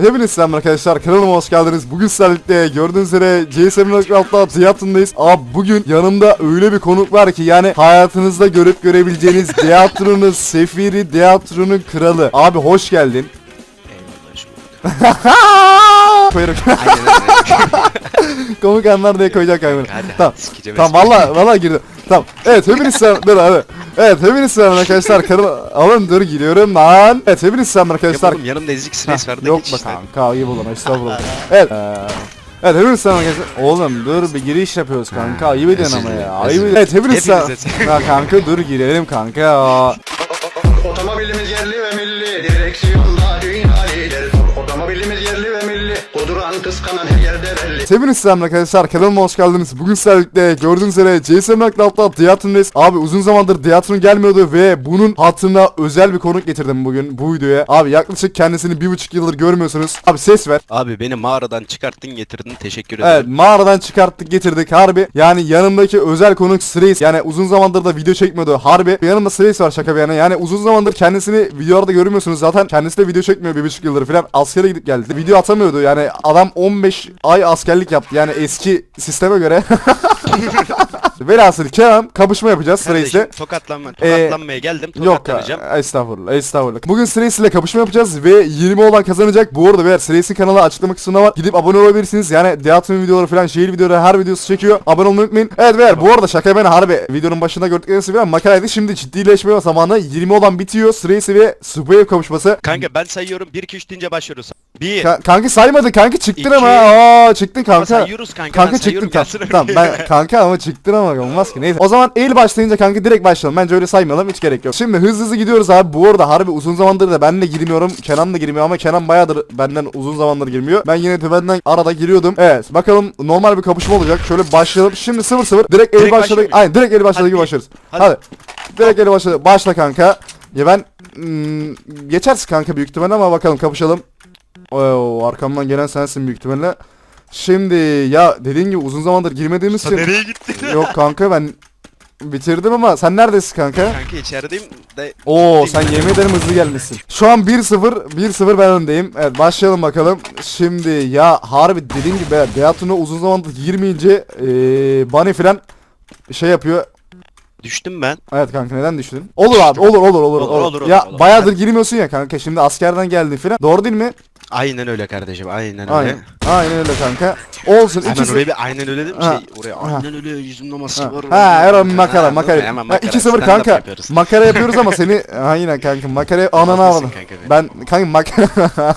Hepiniz selam arkadaşlar kanalıma hoş geldiniz. Bugün sizlerle gördüğünüz üzere CS.6'da tiyatrondayız. Abi bugün yanımda öyle bir konuk var ki yani hayatınızda görüp görebileceğiniz tiyatronun sefiri, tiyatronun kralı. Abi hoş geldin. Eyvallah hoş bulduk. Koyarım. Komik anlar diye koyacak. Hadi Tamam. Tamam valla valla girdim. Tamam. Evet hepiniz selam. Dur hadi. Evet hepiniz selam arkadaşlar. Kanalıma alın dur giriyorum lan. Evet hepiniz selam arkadaşlar. Arkadaşlar. yanımda ezik Heh, vardı. Yok işte. kanka ayıp olur estağfurullah. evet. Ee, evet hepiniz selam arkadaşlar. Oğlum dur bir giriş yapıyoruz kanka. Ayıp ediyorsun ama ya. Ayıp ediyorsun. Evet hepiniz selam. Ya kanka dur girelim kanka ya. Otomobilimiz yerli ve milli, direksiyonda dünya lideri. Otomobilimiz yerli ve milli, kuduran kıskanan. Hepiniz selam arkadaşlar kanalıma hoş geldiniz. Bugün sizlerle gördüğünüz üzere CSM.6'da Diyatron'dayız. Abi uzun zamandır Diyatron gelmiyordu ve bunun hatırına özel bir konuk getirdim bugün bu videoya. Abi yaklaşık kendisini bir buçuk yıldır görmüyorsunuz. Abi ses ver. Abi beni mağaradan çıkarttın getirdin teşekkür Evet ederim. mağaradan çıkarttık getirdik harbi. Yani yanımdaki özel konuk Strays. Yani uzun zamandır da video çekmiyordu harbi. Yanımda Strays var şaka bir yana. Yani uzun zamandır kendisini videolarda görmüyorsunuz. Zaten kendisi de video çekmiyor bir buçuk yıldır falan. Askere gidip geldi. Video atamıyordu yani adam 15 ay askerlik yaptı. Yani eski sisteme göre. Velhasıl Kenan kapışma yapacağız. Kardeşim tokatlanma, Ee, tokatlanmaya geldim Yok tokatlanacağım. ya, estağfurullah estağfurullah. Bugün Strays ile kapışma yapacağız ve 20 olan kazanacak. Bu arada beyler Strays'in kanalı açıklama kısmında var. Gidip abone olabilirsiniz. Yani Diyatron videoları falan şehir videoları her videosu çekiyor. Abone olmayı unutmayın. Evet beyler bu arada şaka ben harbi videonun başında gördükleriniz gibi makaraydı. Şimdi ciddileşme zamanı 20 olan bitiyor. Strays ve Superwave kapışması. Kanka ben sayıyorum 1 2 3 deyince başlıyoruz. 1 Ka- kanki saymadı kanki çıktın İki. ama aa çıktın Ama kanka. sayıyoruz kanka, Kanka ben çıktın sayıyorum tamam. gelsene tamam buraya. ben kanka ama çıktın ama olmaz ki neyse. O zaman el başlayınca kanka direkt başlayalım. Bence öyle saymayalım hiç gerek yok. Şimdi hızlı hızlı gidiyoruz abi. Bu arada harbi uzun zamandır da ben de girmiyorum. Kenan da girmiyor ama Kenan bayağıdır benden uzun zamandır girmiyor. Ben yine tümenden arada giriyordum. Evet bakalım normal bir kapışma olacak. Şöyle başlayalım. Şimdi 0-0 direkt el Direkt başladı. başlıyor muyuz? Aynen direkt el başladı Hadi gibi bir. başlarız. Hadi. Hadi. Direkt el başladı. Başla kanka. Ya ben hmm, geçersin kanka büyük ihtimalle ama bakalım kapışalım. Oo, arkamdan gelen sensin büyük ihtimalle. Şimdi ya dediğin gibi uzun zamandır girmediğimiz için nereye gittin? yok kanka ben bitirdim ama sen neredesin kanka? Kanka içerideyim de Oo sen yemin ederim hızlı gelmişsin. Şu an 1-0 1-0 ben öndeyim. Evet başlayalım bakalım. Şimdi ya harbi dediğim gibi Beatun'a uzun zamandır girmeyince eee Bunny falan şey yapıyor. düştüm ben. Evet kanka neden düştün? Olur abi olur olur olur olur. Olur, olur, olur, ya olur. bayağıdır girmiyorsun ya kanka. Şimdi askerden geldin falan. Doğru değil mi? Aynen öyle kardeşim aynen öyle. Aynen. Aynen öyle kanka. Olsun Hemen ikisi. oraya bir aynen öyle değil mi? Ha. Şey oraya Ha. aynen öyle yüzüm naması Ha, var. ha Erol makara makara. Hemen Ha, makara. 2-0 stand-up kanka. yapıyoruz. Makara yapıyoruz ama seni aynen kanka makara ananı Haklısın avladım. kanka be. Ben kanka makara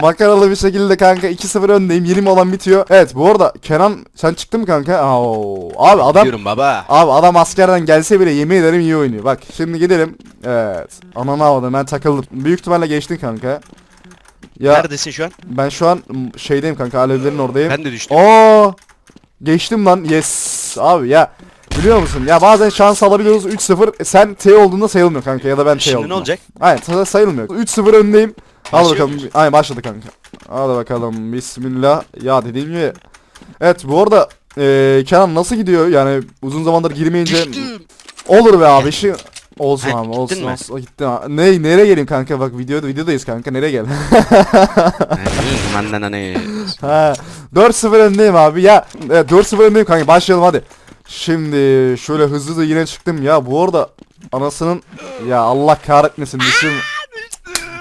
makaralı bir şekilde kanka 2-0 öndeyim. 20 olan bitiyor. Evet bu arada Kenan sen çıktın mı kanka? Oo. Abi adam Diyorum baba. Abi adam askerden gelse bile yemin ederim iyi oynuyor. Bak şimdi gidelim. Evet. Ananı avladım ben takıldım. Büyük ihtimalle geçtin kanka. Ya Neredesin şu an? ben şu an şeydeyim kanka alevlerin oradayım. Ben de düştüm. Oo! Geçtim lan. Yes. Abi ya biliyor musun? Ya bazen şans alabiliyoruz 3-0. E, Sen T olduğunda sayılmıyor kanka ya da ben T Şimdi oldum. ne olacak? Aynen sa- sayılmıyor. 3-0 öndeyim. Al Başlıyor bakalım. muyuz? Aynen başladı kanka. Hadi bakalım. Bismillah. Ya dediğim gibi. Evet bu arada eee Kenan nasıl gidiyor? Yani uzun zamandır girmeyince Düştüm. olur be abi. Şey olsun Ha, abi gittin olsun mi? olsun. Gittim abi. Ne nereye geleyim kanka? Bak videoda videodayız kanka. Nereye gel? Benden hani. Ha, 4-0 öndeyim abi. Ya evet, 4-0 öndeyim kanka. Başlayalım hadi. Şimdi şöyle hızlı hızlı yine çıktım. Ya bu arada anasının ya Allah kahretmesin düşüm.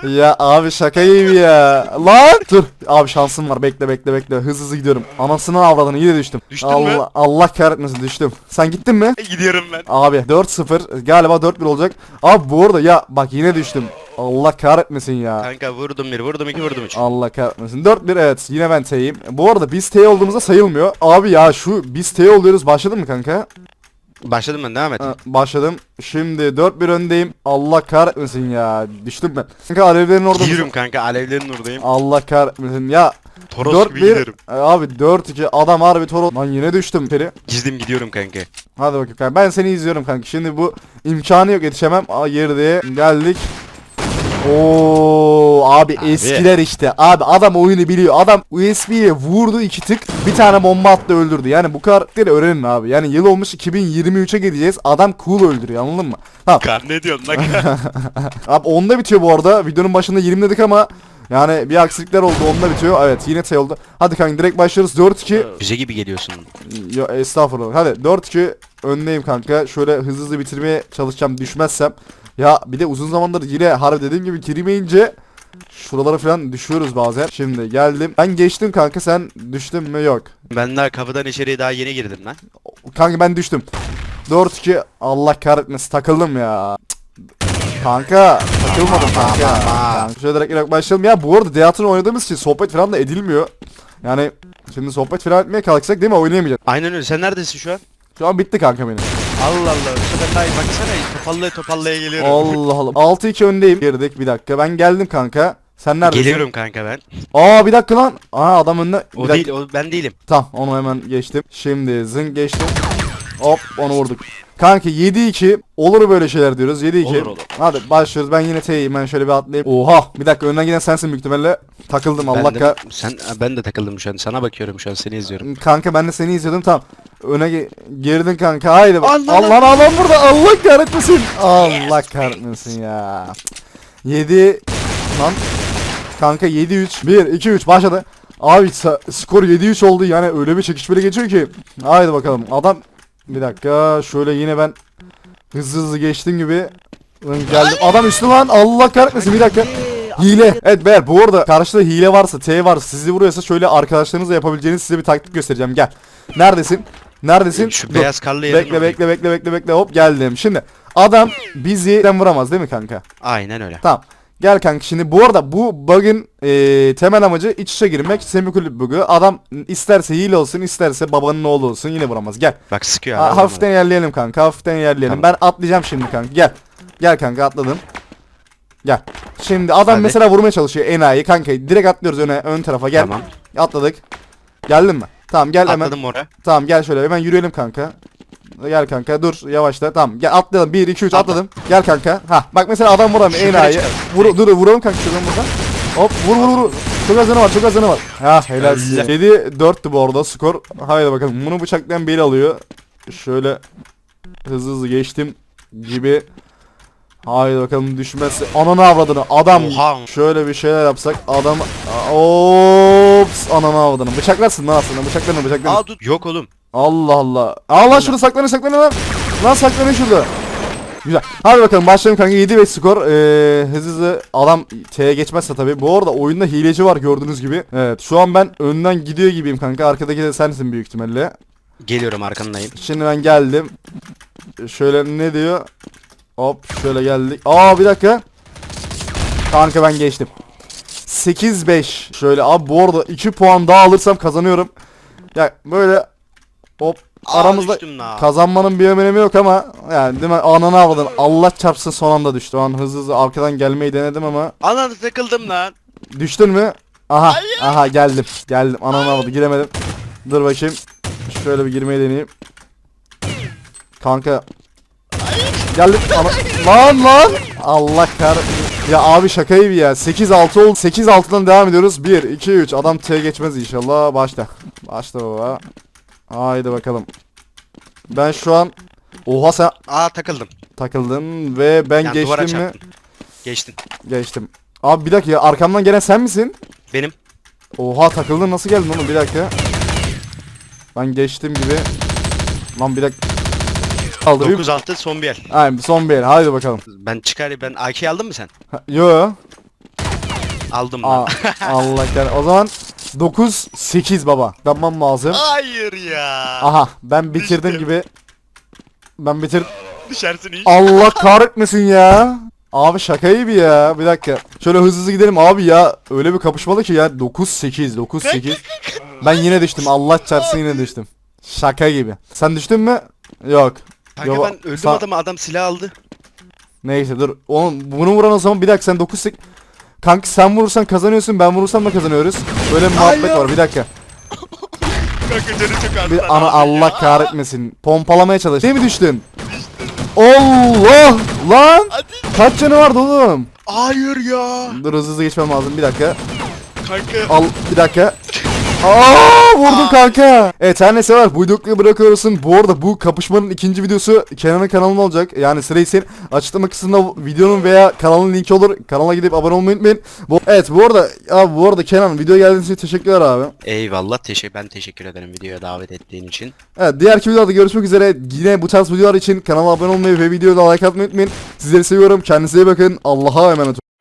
Ya abi şaka gibi ya. Lan dur. Abi şansım var. Bekle bekle bekle. Hızlı hızlı gidiyorum. Anasını avradını yine düştüm. Düştün Allah mü? Allah kahretmesin düştüm. Sen gittin mi? Gidiyorum ben. Abi 4-0 galiba 4-1 olacak. Abi bu arada ya bak yine düştüm. Allah kahretmesin ya. Kanka vurdum bir, vurdum iki, vurdum üç. Allah kahretmesin. 4-1 evet yine ben T'yim. Bu arada biz T olduğumuzda sayılmıyor. Abi ya şu biz T oluyoruz başladın mı kanka? Başladım ben devam et. Ha, başladım. Şimdi 4-1 öndeyim. Allah kahretmesin ya. Düştüm ben. Kanka alevlerin orada Gidiyorum mısın? kanka alevlerin oradayım. Allah kahretmesin. Ya Toros gibi 4-1 giderim. E, Abi 4-2 adam harbi Toros. Lan yine düştüm Peri. Gizlim gidiyorum kanka. Hadi bakayım kanka. Ben seni izliyorum kanka. Şimdi bu imkanı yok yetişemem. Aa girdi. Geldik. Oo abi, Abi. eskiler işte. Abi adam oyunu biliyor. Adam USB'ye vurdu iki tık. Bir tane bomba attı öldürdü. Yani bu karakteri öğrenin abi. Yani yıl olmuş 2023'e gideceğiz. Adam cool öldürüyor anladın mı? Tamam. Kan ne diyorsun lan? Abi onda bitiyor bu arada. Videonun başında 20 dedik ama Yani bir aksilikler oldu onunla bitiyor. Evet yine T oldu. Hadi kanka direkt başlıyoruz. 4-2. Füze gibi geliyorsun. Yo estağfurullah. Hadi 4-2 öndeyim kanka. Şöyle hızlı hızlı bitirmeye çalışacağım düşmezsem. Ya bir de uzun zamandır yine harbi dediğim gibi girmeyince şuralara falan düşüyoruz bazen. Şimdi geldim. Ben geçtim kanka sen düştün mü yok. Ben daha kapıdan içeriye daha yeni girdim lan. Kanka ben düştüm. 4-2 Allah kahretmesin takıldım ya. Kanka takılmadım kanka. kanka. Şöyle direkt direkt başlayalım. Ya bu arada Deatron oynadığımız için sohbet falan da edilmiyor. Yani şimdi sohbet falan etmeye kalksak değil mi oynayamayacağız. Aynen öyle. Sen neredesin şu an? Şu an bitti kanka benim. Allah Allah. Bu sefer daha iyi baksana. Topallaya topallaya geliyorum. Allah Allah. 6-2 öndeyim. Girdik bir dakika. Ben geldim kanka. Sen neredesin? Geliyorum kanka ben. Aa bir dakika lan. Aa adam önüne. O dakika. değil, o ben değilim. Tamam onu hemen geçtim. Şimdi zın geçtim. Hop onu vurduk. Kanka 7-2 olur böyle şeyler diyoruz 7-2. Olur, olur. Hadi başlıyoruz ben yine T'yim ben şöyle bir atlayayım. Oha bir dakika önden giden sensin büyük ihtimalle. Takıldım Allah ben de, ka... sen ben de takıldım şu an. Sana bakıyorum şu an seni izliyorum. Kanka ben de seni izliyordum tamam. Öne ge- girdin kanka haydi. bak. Allah Allah Allah adam burada Allah kahretmesin. Allah kahretmesin ya. 7 lan. Kanka 7-3 1 2 3 başladı. Abi skor 7-3 oldu yani öyle bir çekişmeli geçiyor ki. Haydi bakalım adam bir dakika şöyle yine ben hızlı hızlı geçtim gibi Lan geldim. Adam üstü lan Allah kahretmesin bir dakika. Hile. Evet beyler bu arada karşıda hile varsa T varsa sizi vuruyorsa şöyle arkadaşlarınızla yapabileceğiniz size bir taktik göstereceğim gel. Neredesin? Neredesin? Şu Dur. beyaz karlı yerin Bekle bekle bekle bekle bekle hop geldim. Şimdi adam bizi vuramaz değil mi kanka? Aynen öyle. Tamam. Gel kanka şimdi bu arada bu bug'ın eee, temel amacı iç içe girmek semikulüp bug'ı. Adam isterse hile olsun isterse babanın oğlu olsun yine vuramaz. Gel. Bak sıkıyor Ha, hafiften yerleyelim kanka hafiften yerleyelim. Tamam. Ben atlayacağım şimdi kanka gel. Gel kanka atladım. Gel. Şimdi adam Hadi. mesela vurmaya çalışıyor enayi kanka. Direkt atlıyoruz öne ön tarafa gel. Tamam. Atladık. Geldin mi? Tamam gel hemen. Atladım oraya. Tamam gel şöyle hemen yürüyelim kanka. Gel kanka dur yavaşla tamam. Gel atlayalım. 1 2 3 Atla. atladım. Gel kanka. Ha bak mesela adam vuramıyor enayi. vur dur vuralım kanka şuradan buradan. Hop vur vur vur. Çok az canı var çok az canı var. Ha helal size. 7 4'tü bu arada skor. Haydi bakalım. Bunu bıçaklayan biri alıyor. Şöyle hızlı hızlı geçtim gibi. Haydi bakalım düşmezse ananı avradını. Adam Oha. şöyle bir şeyler yapsak adam ops ananı avradını. Bıçaklarsın lan aslında bıçaklarını bıçaklarını Aa dur. Yok oğlum. Allah Allah. Allah şurada saklanın saklanın lan. Lan saklanın şurada. Güzel. Hadi bakalım başlayalım kanka 7 5 skor. Ee, hızlı hızlı adam T'ye geçmezse tabii. Bu arada oyunda hileci var gördüğünüz gibi. Evet şu an ben önden gidiyor gibiyim kanka. Arkadaki de sensin büyük ihtimalle. Geliyorum arkandayım. Şimdi ben geldim. Şöyle ne diyor? Hop şöyle geldik. Aa bir dakika. Kanka ben geçtim. 8-5. Şöyle abi bu arada 2 puan daha alırsam kazanıyorum. Ya böyle hop. Aramızda düştüm la. kazanmanın bir önemi yok ama yani değil mi? Ananı avladın Allah çarpsın son anda düştü. O an hızlı hızlı arkadan gelmeyi denedim ama. Ananı takıldım lan. düştün mü? Aha aha geldim. Geldim. Ananı avladı giremedim. Dur bakayım. Şöyle bir girmeyi deneyeyim. Kanka. Geldim. Ana lan lan. Allah kahretsin. Ya abi şaka gibi ya. 8-6 oldu. 8-6'dan devam ediyoruz. 1 2 3 adam T geçmez inşallah. Başla. Başla baba Haydi bakalım Ben şu an Oha sen Aa takıldım. takıldın ve ben Yani duvara geçtim mi? çarptım. Geçtin. Geçtim. Abi bir dakika ya arkamdan gelen sen misin? Benim. Oha takıldın nasıl geldin oğlum bir dakika. Ben geçtim gibi. Lan bir dakika. Aldı. 9 6 son bir el. Aynen son bir el haydi bakalım. Ben çıkar ben AK aldın mı sen? Ha, Yo. Aldım Aa, lan. Allah kahretsin. O zaman 9 8 baba. Tamam lazım. Hayır ya. Aha ben bitirdim Düştüm. gibi. Ben bitir. Düşersin hiç. Allah kahretmesin ya. Abi şaka gibi ya. Bir dakika. Şöyle hızlı hızlı gidelim abi ya. Öyle bir kapışmalı ki ya. 9 8 9 8. Ben yine düştüm. Allah çarpsın yine düştüm. Şaka gibi. Sen düştün mü? Yok. Kanka Yo, ben öldüm adamı adam silah aldı. Neyse dur. Oğlum bunu vuran o zaman bir dakika sen 9 8 Kanka sen vurursan kazanıyorsun ben vurursam da kazanıyoruz. Böyle bir muhabbet var bir dakika. Kanka canı çok az. Bir ana Allah kahretmesin. Pompalamaya çalış. Değil mi düştün? Allah! Lan! Hadi. Kaç canı vardı oğlum? Hayır ya. Dur hızlı hızlı geçmem lazım bir dakika. Kanka. Al bir dakika. Aa vurdum kanka. Evet her neyse var. Bu videoyu bırakıyorsun. Bu arada bu kapışmanın ikinci videosu Kenan'ın kanalında olacak. Yani Sreys'in açıklama kısmında videonun veya kanalın linki olur. Kanala gidip abone olmayı unutmayın. Bu, evet bu arada abi bu arada Kenan videoya geldiğiniz için teşekkürler abi. Eyvallah teşekkür ben teşekkür ederim videoya davet ettiğin için. Evet diğer videolarda görüşmek üzere. Yine bu tarz videolar için kanala abone olmayı ve videoya da like atmayı unutmayın. Sizleri seviyorum. Kendinize iyi bakın. Allah'a emanet olun.